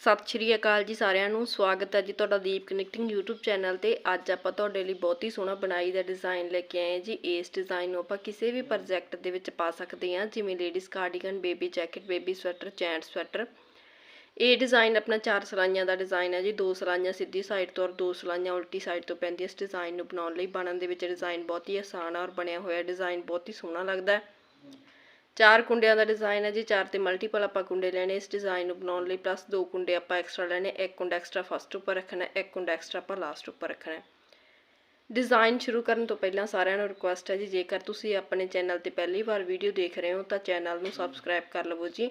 ਸਤਿ ਸ਼੍ਰੀ ਅਕਾਲ ਜੀ ਸਾਰਿਆਂ ਨੂੰ, ਸਵਾਗਤ ਹੈ ਜੀ ਤੁਹਾਡਾ ਦੀਪ ਕਨੈਕਟਿੰਗ YouTube ਚੈਨਲ ਤੇ। ਅੱਜ ਆਪਾਂ ਤੁਹਾਡੇ ਲਈ ਬਹੁਤ ਹੀ ਸੋਹਣਾ ਬਣਾਈ ਦਾ ਡਿਜ਼ਾਈਨ ਲੈ ਕੇ ਆਏ ਜੀ। ਇਸ ਡਿਜ਼ਾਈਨ ਨੂੰ ਆਪਾਂ ਕਿਸੇ ਵੀ ਪ੍ਰੋਜੈਕਟ ਦੇ ਵਿੱਚ ਪਾ ਸਕਦੇ ਹਾਂ, ਜਿਵੇਂ ladies cardigan baby jacket baby sweater gent sweater ਇਹ ਡਿਜ਼ਾਈਨ ਆਪਣਾ ਚਾਰ ਸਲਾਈਆਂ ਦਾ ਡਿਜ਼ਾਈਨ ਹੈ ਜੀ। ਦੋ ਸਲਾਈਆਂ ਸਿੱਧੀ ਸਾਈਡ ਤੋਂ ਔਰ ਦੋ ਸਲਾਈਆਂ ਉਲਟੀ ਸਾਈਡ ਤੋਂ ਪੈਂਦੀਆਂ। ਇਸ ਡਿਜ਼ਾਈਨ ਨੂੰ ਬਣਾਉਣ ਲਈ ਬਣਨ ਦੇ ਵਿੱਚ ਡਿਜ਼ਾਈਨ ਬਹੁਤ ਹੀ ਆਸਾਨ ਹੈ ਔਰ ਬਣਿਆ ਹੋਇਆ ਡਿਜ਼ਾਈਨ ਬਹੁਤ ਹੀ ਸੋਹਣਾ ਲੱਗਦਾ ਹੈ। ਚਾਰ ਕੁੰਡਿਆਂ ਦਾ ਡਿਜ਼ਾਈਨ ਹੈ ਜੀ, ਚਾਰ ਤੇ ਮਲਟੀਪਲ ਆਪਾਂ ਕੁੰਡੇ ਲੈਣੇ, ਇਸ ਡਿਜ਼ਾਈਨ ਨੂੰ ਬਣਾਉਣ ਲਈ ਪਲੱਸ ਦੋ ਕੁੰਡੇ ਆਪਾਂ ਐਕਸਟਰਾ ਲੈਣੇ, ਇੱਕ ਕੁੰਡਾ ਐਕਸਟਰਾ ਫਸਟ ਉੱਪਰ ਰੱਖਣਾ, ਇੱਕ ਕੁੰਡਾ ਐਕਸਟਰਾ ਆਪਾਂ ਲਾਸਟ ਉੱਪਰ ਰੱਖਣਾ ਹੈ। ਡਿਜ਼ਾਈਨ ਸ਼ੁਰੂ ਕਰਨ ਤੋਂ ਪਹਿਲਾਂ ਸਾਰਿਆਂ ਨੂੰ ਰਿਕੁਐਸਟ ਹੈ ਜੀ, ਜੇਕਰ ਤੁਸੀਂ ਆਪਣੇ ਚੈਨਲ ਤੇ ਪਹਿਲੀ ਵਾਰ ਵੀਡੀਓ ਦੇਖ ਰਹੇ ਹੋ, ਤਾਂ ਚੈਨਲ ਨੂੰ ਸਬਸਕ੍ਰਾਈਬ ਕਰ ਲਵੋ ਜੀ।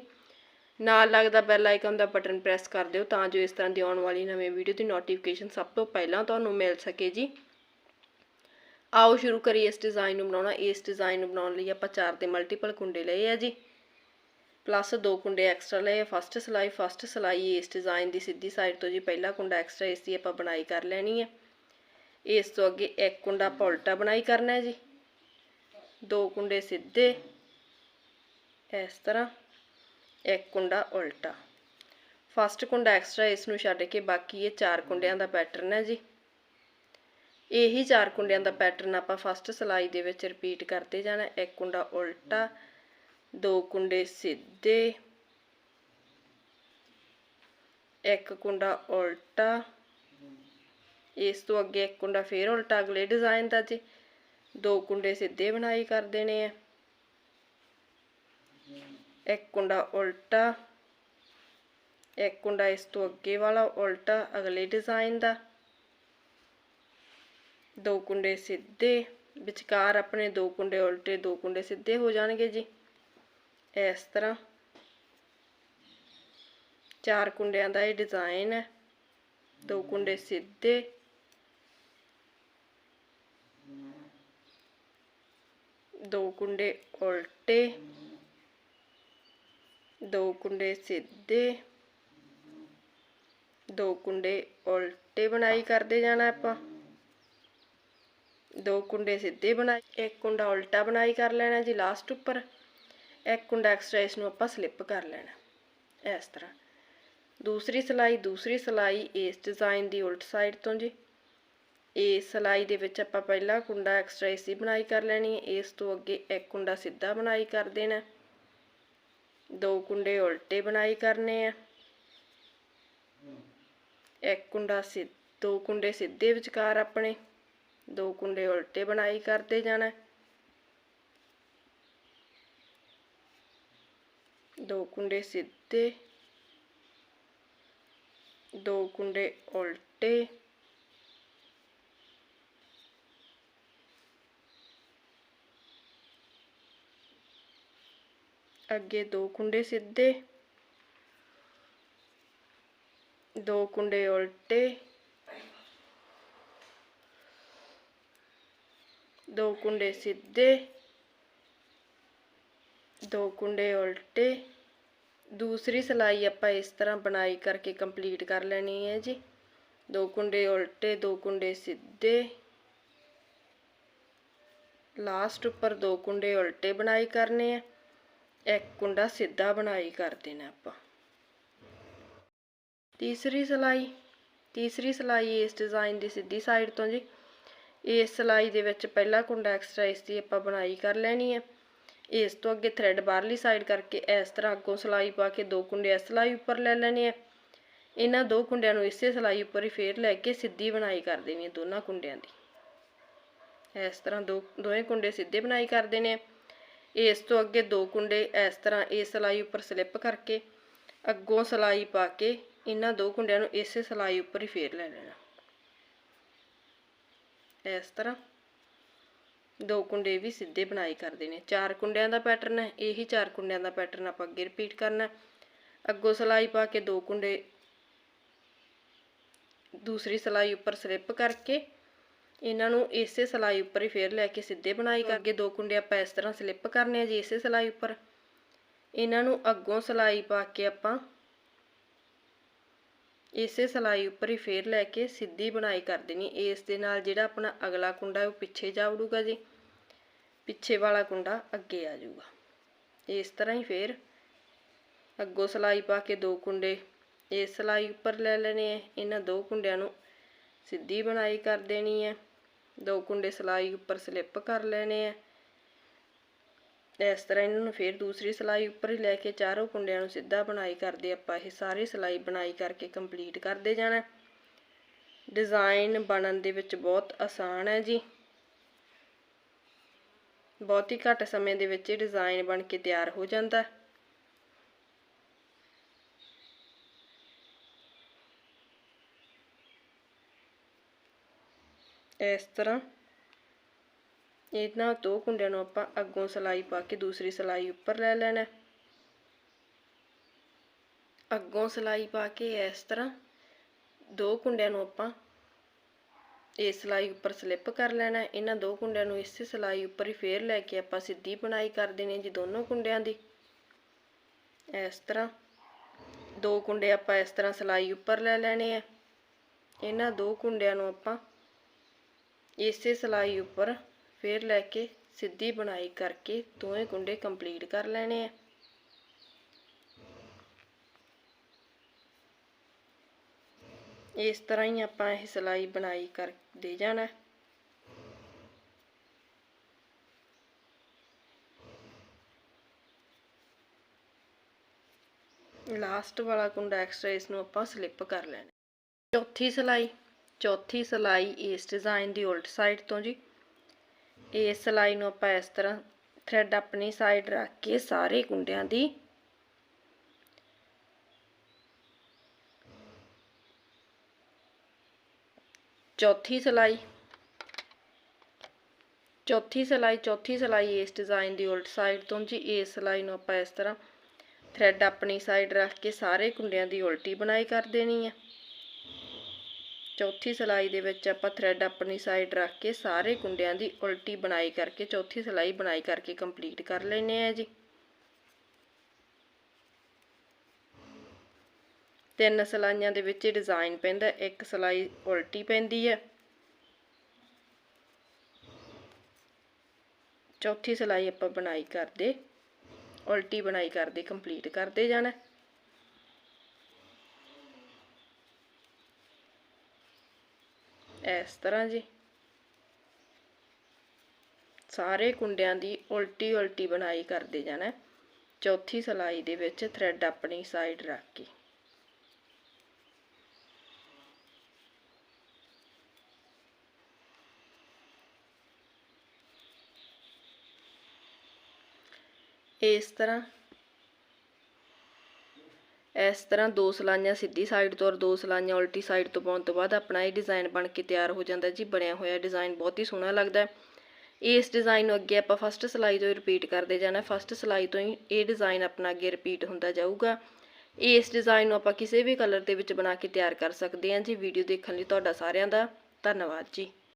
ਨਾਲ ਲੱਗਦਾ ਬੈਲ ਆਈਕਨ ਦਾ ਬਟਨ ਪ੍ਰੈਸ ਕਰ ਦਿਓ, ਤਾਂ ਜੋ ਇਸ ਤਰ੍ਹਾਂ ਦੀ ਆਉਣ ਵਾਲੀ ਨਵੀਂ ਵੀਡੀਓ ਦੀ ਨੋਟੀਫਿਕੇਸ਼ਨ ਸਭ ਤੋਂ ਪਹਿਲਾਂ ਤੁਹਾਨੂੰ ਮਿਲ ਸਕੇ ਜੀ। ਆਓ ਸ਼ੁਰੂ ਕਰੀਏ ਇਸ ਡਿਜ਼ਾਈਨ ਨੂੰ ਬਣਾਉਣਾ। ਇਸ ਡਿਜ਼ਾਈਨ ਨੂੰ ਬਣਾਉਣ ਲਈ ਆਪਾਂ ਚਾਰ ਦੇ ਮਲਟੀਪਲ ਕੁੰਡੇ ਲਏ ਆ ਜੀ। ਪਲੱਸ ਦੋ ਕੁੰਡੇ ਐਕਸਟਰਾ ਲਏ ਫਸਟ ਸਲਾਈ ਫਸਟ ਸਲਾਈ ਇਸ ਡਿਜ਼ਾਈਨ ਦੀ ਸਿੱਧੀ ਸਾਈਡ ਤੋਂ ਜੀ। ਪਹਿਲਾ ਕੁੰਡਾ ਐਕਸਟਰਾ ਇਸ ਦੀ ਆਪਾਂ ਬਣਾਈ ਕਰ ਲੈਣੀ ਹੈ ਇਸ ਤੋਂ ਅੱਗੇ ਇੱਕ ਕੁੰਡਾ ਆਪਾਂ ਉਲਟਾ ਬਣਾਈ ਕਰਨਾ ਹੈ ਜੀ। ਦੋ ਕੁੰਡੇ ਸਿੱਧੇ ਇਸ ਤਰ੍ਹਾਂ। ਇੱਕ ਕੁੰਡਾ ਉਲਟਾ। ਫਸਟ ਕੁੰਡਾ ਐਕਸਟਰਾ ਇਸ ਨੂੰ ਛੱਡ ਕੇ ਬਾਕੀ ਇਹ ਚਾਰ ਕੁੰਡਿਆਂ ਦਾ ਪੈਟਰਨ ਹੈ ਜੀ। ਇਹੀ ਚਾਰ ਕੁੰਡਿਆਂ ਦਾ ਪੈਟਰਨ ਆਪਾਂ ਫਸਟ ਸਲਾਈ ਦੇ ਵਿੱਚ ਰਿਪੀਟ ਕਰਦੇ ਜਾਣਾ। ਇੱਕ ਕੁੰਡਾ ਉਲਟਾ, ਦੋ ਕੁੰਡੇ ਸਿੱਧੇ, ਇੱਕ ਕੁੰਡਾ ਉਲਟਾ। ਇਸ ਤੋਂ ਅੱਗੇ ਇੱਕ ਕੁੰਡਾ ਫੇਰ ਉਲਟਾ, ਅਗਲੇ ਡਿਜ਼ਾਈਨ ਦਾ ਜੀ। ਦੋ ਕੁੰਡੇ ਸਿੱਧੇ ਬਣਾਈ ਕਰ ਦੇਣੇ ਆ। ਇੱਕ ਕੁੰਡਾ ਉਲਟਾ, ਇੱਕ ਕੁੰਡਾ ਇਸ ਤੋਂ ਅੱਗੇ ਵਾਲਾ ਉਲਟਾ, ਅਗਲੇ ਡਿਜ਼ਾਈਨ ਦਾ। ਦੋ ਕੁੰਡੇ ਸਿੱਧੇ, ਵਿਚਕਾਰ ਆਪਣੇ ਦੋ ਕੁੰਡੇ ਉਲਟੇ, ਦੋ ਕੁੰਡੇ ਸਿੱਧੇ ਹੋ ਜਾਣਗੇ ਜੀ। ਇਸ ਤਰ੍ਹਾਂ ਚਾਰ ਕੁੰਡਿਆਂ ਦਾ ਇਹ ਡਿਜ਼ਾਈਨ ਹੈ। ਦੋ ਕੁੰਡੇ ਸਿੱਧੇ। ਦੋ ਕੁੰਡੇ ਉਲਟੇ। ਦੋ ਕੁੰਡੇ ਸਿੱਧੇ। ਦੋ ਕੁੰਡੇ ਉਲਟੇ ਬਣਾਈ ਕਰਦੇ ਜਾਣਾ ਆਪਾਂ। ਦੋ ਕੁੰਡੇ ਸਿੱਧੇ ਬਣਾਏ, ਇੱਕ ਕੁੰਡਾ ਉਲਟਾ ਬਣਾਈ ਕਰ ਲੈਣਾ ਜੀ ਲਾਸਟ ਉੱਪਰ, ਇੱਕ ਕੁੰਡਾ ਐਕਸਟਰਾ ਇਸ ਨੂੰ ਆਪਾਂ ਸਲਿੱਪ ਕਰ ਲੈਣਾ, ਇਸ ਤਰ੍ਹਾਂ। ਦੂਸਰੀ ਸਲਾਈ ਦੂਸਰੀ ਸਲਾਈ ਇਸ ਡਿਜ਼ਾਈਨ ਦੀ ਉਲਟ ਸਾਈਡ ਤੋਂ ਜੀ। ਇਸ ਸਲਾਈ ਦੇ ਵਿੱਚ ਆਪਾਂ ਪਹਿਲਾ ਕੁੰਡਾ ਐਕਸਟਰਾ ਇਸੀ ਬਣਾਈ ਕਰ ਲੈਣੀ ਹੈ, ਇਸ ਤੋਂ ਅੱਗੇ ਇੱਕ ਕੁੰਡਾ ਸਿੱਧਾ ਬਣਾਈ ਕਰ ਦੇਣਾ ਦੋ ਕੁੰਡੇ ਉਲਟੇ ਬਣਾਈ ਕਰਨੇ ਆ। ਇੱਕ ਕੁੰਡਾ ਸਿ ਦੋ ਕੁੰਡੇ ਸਿੱਧੇ ਵਿਚਕਾਰ ਆਪਣੇ। ਦੋ ਕੁੰਡੇ ਉਲਟੇ ਬਣਾਈ ਕਰਦੇ ਜਾਣਾ ਦੋ ਕੁੰਡੇ ਸਿੱਧੇ, ਦੋ ਕੁੰਡੇ ਉਲਟੇ, ਅੱਗੇ ਦੋ ਕੁੰਡੇ ਸਿੱਧੇ, ਦੋ ਕੁੰਡੇ ਉਲਟੇ ਦੋ ਕੁੰਡੇ ਸਿੱਧੇ ਦੋ ਕੁੰਡੇ ਉਲਟੇ ਦੂਸਰੀ ਸਲਾਈ ਆਪਾਂ ਇਸ ਤਰ੍ਹਾਂ ਬਣਾਈ ਕਰਕੇ ਕੰਪਲੀਟ ਕਰ ਲੈਣੀ ਹੈ ਜੀ। ਦੋ ਕੁੰਡੇ ਉਲਟੇ ਦੋ ਕੁੰਡੇ ਸਿੱਧੇ ਲਾਸਟ ਉੱਪਰ ਦੋ ਕੁੰਡੇ ਉਲਟੇ ਬਣਾਈ ਕਰਨੇ ਆ ਇੱਕ ਕੁੰਡਾ ਸਿੱਧਾ ਬਣਾਈ ਕਰ ਦੇਣਾ ਆਪਾਂ। ਤੀਸਰੀ ਸਲਾਈ ਤੀਸਰੀ ਸਲਾਈ ਇਸ ਡਿਜ਼ਾਈਨ ਦੀ ਸਿੱਧੀ ਸਾਈਡ ਤੋਂ ਜੀ। ਇਸ ਸਲਾਈ ਦੇ ਵਿੱਚ ਪਹਿਲਾ ਕੁੰਡਾ ਐਕਸਟਰਾ ਇਸ ਦੀ ਆਪਾਂ ਬਣਾਈ ਕਰ ਲੈਣੀ ਹੈ। ਇਸ ਤੋਂ ਅੱਗੇ ਥ੍ਰੈਡ ਬਾਹਰਲੀ ਸਾਈਡ ਕਰਕੇ ਇਸ ਤਰ੍ਹਾਂ ਅੱਗੋਂ ਸਲਾਈ ਪਾ ਕੇ ਦੋ ਕੁੰਡੇ ਇਸ ਸਲਾਈ ਉੱਪਰ ਲੈ ਲੈਣੇ ਆ। ਇਹਨਾਂ ਦੋ ਕੁੰਡਿਆਂ ਨੂੰ ਇਸੇ ਸਲਾਈ ਉੱਪਰ ਹੀ ਫੇਰ ਲੈ ਕੇ ਸਿੱਧੀ ਬਣਾਈ ਕਰ ਦੇਣੀ ਹੈ ਦੋਨਾਂ ਕੁੰਡਿਆਂ ਦੀ। ਇਸ ਤਰ੍ਹਾਂ ਦੋ, ਦੋਵੇਂ ਕੁੰਡੇ ਸਿੱਧੇ ਬਣਾਈ ਕਰ ਦੇਣੇ ਆ। ਇਸ ਤੋਂ ਅੱਗੇ ਦੋ ਕੁੰਡੇ ਇਸ ਤਰ੍ਹਾਂ ਇਸ ਸਲਾਈ ਉੱਪਰ ਸਲਿੱਪ ਕਰਕੇ ਅੱਗੋਂ ਸਲਾਈ ਪਾ ਕੇ ਇਹਨਾਂ ਦੋ ਕੁੰਡਿਆਂ ਨੂੰ ਇਸੇ ਸਲਾਈ ਉੱਪਰ ਹੀ ਫੇਰ ਲੈ ਲੈਣਾ। ਇਸ ਤਰ੍ਹਾਂ। ਦੋ ਕੁੰਡੇ ਵੀ ਸਿੱਧੇ ਬਣਾਈ ਕਰ ਦੇਣੇ ਚਾਰ ਕੁੰਡਿਆਂ ਦਾ ਪੈਟਰਨ ਹੈ। ਇਹੀ ਚਾਰ ਕੁੰਡਿਆਂ ਦਾ ਪੈਟਰਨ ਆਪਾਂ ਅੱਗੇ ਰਿਪੀਟ ਕਰਨਾ ਅੱਗੋਂ ਸਲਾਈ ਪਾ ਕੇ ਦੋ ਕੁੰਡੇ ਦੂਸਰੀ ਸਲਾਈ ਉੱਪਰ ਸਲਿੱਪ ਕਰਕੇ ਇਹਨਾਂ ਨੂੰ ਇਸੇ ਸਲਾਈ ਉੱਪਰ ਹੀ ਫੇਰ ਲੈ ਕੇ ਸਿੱਧੇ ਬਣਾਈ ਕਰਕੇ ਦੋ ਕੁੰਡੇ ਆਪਾਂ ਇਸ ਤਰ੍ਹਾਂ ਸਲਿੱਪ ਕਰਨੇ ਆ ਜੀ ਇਸੇ ਸਲਾਈ ਉੱਪਰ। ਇਹਨਾਂ ਨੂੰ ਅੱਗੋਂ ਸਲਾਈ ਪਾ ਕੇ ਆਪਾਂ ਇਸੇ ਸਲਾਈ ਉੱਪਰ ਹੀ ਫੇਰ ਲੈ ਕੇ ਸਿੱਧੀ ਬਣਾਈ ਕਰ ਦੇਣੀ। ਇਸ ਦੇ ਨਾਲ ਜਿਹੜਾ ਆਪਣਾ ਅਗਲਾ ਕੁੰਡਾ, ਉਹ ਪਿੱਛੇ ਜਾ ਵੜੂਗਾ ਜੀ। ਪਿੱਛੇ ਵਾਲਾ ਕੁੰਡਾ ਅੱਗੇ ਆ ਜਾਊਗਾ। ਇਸ ਤਰ੍ਹਾਂ ਹੀ ਫੇਰ ਅੱਗੋਂ ਸਲਾਈ ਪਾ ਕੇ ਦੋ ਕੁੰਡੇ ਇਸ ਸਿਲਾਈ ਉੱਪਰ ਲੈ ਲੈਣੇ ਆ। ਇਹਨਾਂ ਦੋ ਕੁੰਡਿਆਂ ਨੂੰ ਸਿੱਧੀ ਬਣਾਈ ਕਰ ਦੇਣੀ ਹੈ ਦੋ ਕੁੰਡੇ ਸਿਲਾਈ ਉੱਪਰ ਸਲਿੱਪ ਕਰ ਲੈਣੇ ਆ। ਇਸ ਤਰ੍ਹਾਂ ਇਹਨਾਂ ਨੂੰ ਫਿਰ ਦੂਸਰੀ ਸਿਲਾਈ ਉੱਪਰ ਹੀ ਲੈ ਕੇ ਚਾਰੋਂ ਕੁੰਡਿਆਂ ਨੂੰ ਸਿੱਧਾ ਬਣਾਈ ਕਰਦੇ ਆਪਾਂ। ਇਹ ਸਾਰੀ ਸਿਲਾਈ ਬਣਾਈ ਕਰਕੇ ਕੰਪਲੀਟ ਕਰਦੇ ਜਾਣਾ। ਡਿਜ਼ਾਈਨ ਬਣਨ ਦੇ ਵਿੱਚ ਬਹੁਤ ਆਸਾਨ ਹੈ ਜੀ। ਬਹੁਤ ਹੀ ਘੱਟ ਸਮੇਂ ਦੇ ਵਿੱਚ ਇਹ ਡਿਜ਼ਾਈਨ ਬਣ ਕੇ ਤਿਆਰ ਹੋ ਜਾਂਦਾ। ਹੈ ਇਸ ਤਰ੍ਹਾਂ ਇਹਨਾਂ ਦੋ ਕੁੰਡਿਆਂ ਨੂੰ ਆਪਾਂ ਅੱਗੋਂ ਸਿਲਾਈ ਪਾ ਕੇ ਦੂਸਰੀ ਸਿਲਾਈ ਉੱਪਰ ਲੈ ਲੈਣਾ। ਅੱਗੋਂ ਸਿਲਾਈ ਪਾ ਕੇ ਇਸ ਤਰ੍ਹਾਂ ਦੋ ਕੁੰਡਿਆਂ ਨੂੰ ਆਪਾਂ ਇਸ ਸਿਲਾਈ ਉੱਪਰ ਸਲਿੱਪ ਕਰ ਲੈਣਾ। ਇਹਨਾਂ ਦੋ ਕੁੰਡਿਆਂ ਨੂੰ ਇਸੇ ਸਿਲਾਈ ਉੱਪਰ ਹੀ ਫੇਰ ਲੈ ਕੇ ਆਪਾਂ ਸਿੱਧੀ ਬਣਾਈ ਕਰ ਦੇਣੀ ਜੀ ਦੋਨੋਂ ਕੁੰਡਿਆਂ ਦੀ। ਇਸ ਤਰ੍ਹਾਂ ਦੋ ਕੁੰਡੇ ਆਪਾਂ ਇਸ ਤਰ੍ਹਾਂ ਸਿਲਾਈ ਉੱਪਰ ਲੈ ਲੈਣੇ ਆ। ਇਹਨਾਂ ਦੋ ਕੁੰਡਿਆਂ ਨੂੰ ਆਪਾਂ ਇਸੇ ਸਿਲਾਈ ਉੱਪਰ ਫਿਰ ਲੈ ਕੇ ਸਿੱਧੀ ਬਣਾਈ ਕਰਕੇ ਦੋਵੇਂ ਕੁੰਡੇ ਕੰਪਲੀਟ ਕਰ ਲੈਣੇ ਆ। ਇਸ ਤਰ੍ਹਾਂ ਹੀ ਆਪਾਂ ਇਹ ਸਿਲਾਈ ਬਣਾਈ ਕਰ ਦੇ ਜਾਣਾ। ਲਾਸਟ ਵਾਲਾ ਕੁੰਡਾ ਐਕਸਟਰਾ ਇਸ ਨੂੰ ਆਪਾਂ ਸਲਿੱਪ ਕਰ ਲੈਣਾ। ਚੌਥੀ ਸਿਲਾਈ। ਚੌਥੀ ਸਿਲਾਈ ਇਸ ਡਿਜ਼ਾਈਨ ਦੀ ਉਲਟ ਸਾਈਡ ਤੋਂ ਜੀ। ਇਸ ਸਿਲਾਈ ਨੂੰ ਆਪਾਂ ਇਸ ਤਰ੍ਹਾਂ ਥ੍ਰੈਡ ਆਪਣੀ ਸਾਈਡ ਰੱਖ ਕੇ ਸਾਰੇ ਕੁੰਡਿਆਂ ਦੀ। ਚੌਥੀ ਸਿਲਾਈ। ਚੌਥੀ ਸਿਲਾਈ ਚੌਥੀ ਸਿਲਾਈ ਇਸ ਡਿਜ਼ਾਈਨ ਦੀ ਉਲਟ ਸਾਈਡ ਤੋਂ ਜੀ। ਇਸ ਸਿਲਾਈ ਨੂੰ ਆਪਾਂ ਇਸ ਤਰ੍ਹਾਂ ਥ੍ਰੈਡ ਆਪਣੀ ਸਾਈਡ ਰੱਖ ਕੇ ਸਾਰੇ ਕੁੰਡਿਆਂ ਦੀ ਉਲਟੀ ਬਣਾਈ ਕਰ ਦੇਣੀ ਹੈ ਚੌਥੀ ਸਿਲਾਈ ਦੇ ਵਿੱਚ ਆਪਾਂ ਥ੍ਰੈਡ ਆਪਣੀ ਸਾਈਡ ਰੱਖ ਕੇ ਸਾਰੇ ਕੁੰਡਿਆਂ ਦੀ ਉਲਟੀ ਬਣਾਈ ਕਰਕੇ ਚੌਥੀ ਸਿਲਾਈ ਬਣਾਈ ਕਰਕੇ ਕੰਪਲੀਟ ਕਰ ਲੈਨੇ ਆ ਜੀ। ਤਿੰਨ ਸਿਲਾਈਆਂ ਦੇ ਵਿੱਚ ਡਿਜ਼ਾਈਨ ਪੈਂਦਾ, ਇੱਕ ਸਿਲਾਈ ਉਲਟੀ ਪੈਂਦੀ ਹੈ। ਚੌਥੀ ਸਿਲਾਈ ਆਪਾਂ ਬਣਾਈ ਕਰਦੇ, ਉਲਟੀ ਬਣਾਈ ਕਰਦੇ ਕੰਪਲੀਟ ਕਰਦੇ ਜਾਣਾ। ਇਸ ਤਰ੍ਹਾਂ ਜੀ। ਸਾਰੇ ਕੁੰਡਿਆਂ ਦੀ ਉਲਟੀ ਉਲਟੀ ਬਣਾਈ ਕਰਦੇ ਜਾਣਾ ਚੌਥੀ ਸਿਲਾਈ ਦੇ ਵਿੱਚ ਥ੍ਰੈਡ ਆਪਣੀ ਸਾਈਡ ਰੱਖ ਕੇ। ਇਸ ਤਰ੍ਹਾਂ ਇਸ ਤਰ੍ਹਾਂ ਦੋ ਸਲਾਈਆਂ ਸਿੱਧੀ ਸਾਈਡ ਤੋਂ ਔਰ ਦੋ ਸਲਾਈਆਂ ਉਲਟੀ ਸਾਈਡ ਤੋਂ ਪਾਉਣ ਤੋਂ ਬਾਅਦ ਆਪਣਾ ਇਹ ਡਿਜ਼ਾਈਨ ਬਣ ਕੇ ਤਿਆਰ ਹੋ ਜਾਂਦਾ ਜੀ, ਬਣਿਆ ਹੋਇਆ ਡਿਜ਼ਾਈਨ ਬਹੁਤ ਹੀ ਸੋਹਣਾ ਲੱਗਦਾ ਇਸ ਡਿਜ਼ਾਈਨ ਨੂੰ ਅੱਗੇ ਆਪਾਂ ਫਸਟ ਸਲਾਈ ਤੋਂ ਹੀ ਰਿਪੀਟ ਕਰਦੇ ਜਾਣਾ ਫਸਟ ਸਲਾਈ ਤੋਂ ਹੀ ਇਹ ਡਿਜ਼ਾਈਨ ਆਪਣਾ ਅੱਗੇ ਰਿਪੀਟ ਹੁੰਦਾ ਜਾਊਗਾ। ਇਸ ਡਿਜ਼ਾਈਨ ਨੂੰ ਆਪਾਂ ਕਿਸੇ ਵੀ ਕਲਰ ਦੇ ਵਿੱਚ ਬਣਾ ਕੇ ਤਿਆਰ ਕਰ ਸਕਦੇ ਹਾਂ ਜੀ ਵੀਡੀਓ ਦੇਖਣ ਲਈ ਤੁਹਾਡਾ ਸਾਰਿਆਂ ਦਾ ਧੰਨਵਾਦ ਜੀ।